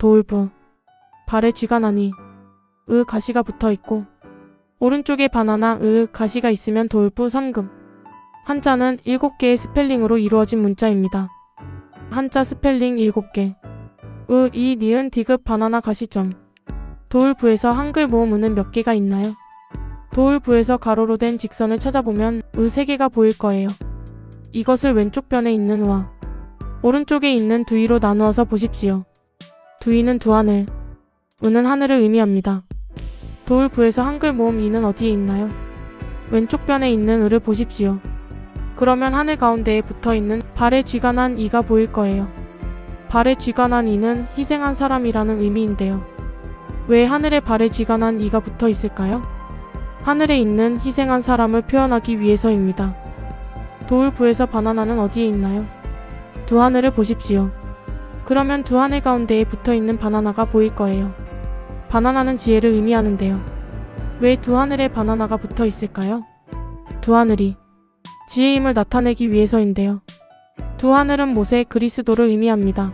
도울부. 발에 쥐가 나니. 으 가시가 붙어 있고. 오른쪽에 바나나 으 가시가 있으면 도울부 3금. 한자는 7개의 스펠링으로 이루어진 문자입니다. 한자 스펠링 7개. 으, 이, 니은, 디귿, 바나나, 가시점. 도울부에서 한글 모음 으는 몇 개가 있나요? 도울부에서 가로로 된 직선을 찾아보면 으 3개가 보일 거예요. 이것을 왼쪽 변에 있는 우와 오른쪽에 있는 두이로 나누어서 보십시오. 두이는 두하늘, 으는 하늘을 의미합니다. 도울부에서 한글 모음 이는 어디에 있나요? 왼쪽 변에 있는 으를 보십시오. 그러면 하늘 가운데에 붙어 있는 발에 쥐가 난 이가 보일 거예요. 발에 쥐가 난 이는 희생한 사람이라는 의미인데요. 왜 하늘에 발에 쥐가 난 이가 붙어 있을까요? 하늘에 있는 희생한 사람을 표현하기 위해서입니다. 도울부에서 바나나는 어디에 있나요? 두 하늘을 보십시오. 그러면 두 하늘 가운데에 붙어 있는 바나나가 보일 거예요. 바나나는 지혜를 의미하는데요. 왜 두 하늘에 바나나가 붙어 있을까요? 두 하늘이 지혜의 힘을 나타내기 위해서인데요. 두 하늘은 모세 그리스도를 의미합니다.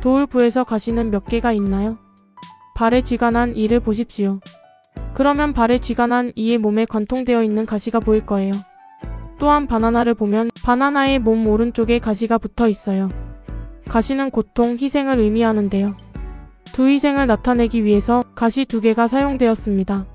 도울부에서 가시는 몇 개가 있나요? 발에 쥐가 난 이를 보십시오. 그러면 발에 쥐가 난 이의 몸에 관통되어 있는 가시가 보일 거예요. 또한 바나나를 보면 바나나의 몸 오른쪽에 가시가 붙어 있어요. 가시는 고통, 희생을 의미하는데요. 두 희생을 나타내기 위해서 가시 두 개가 사용되었습니다.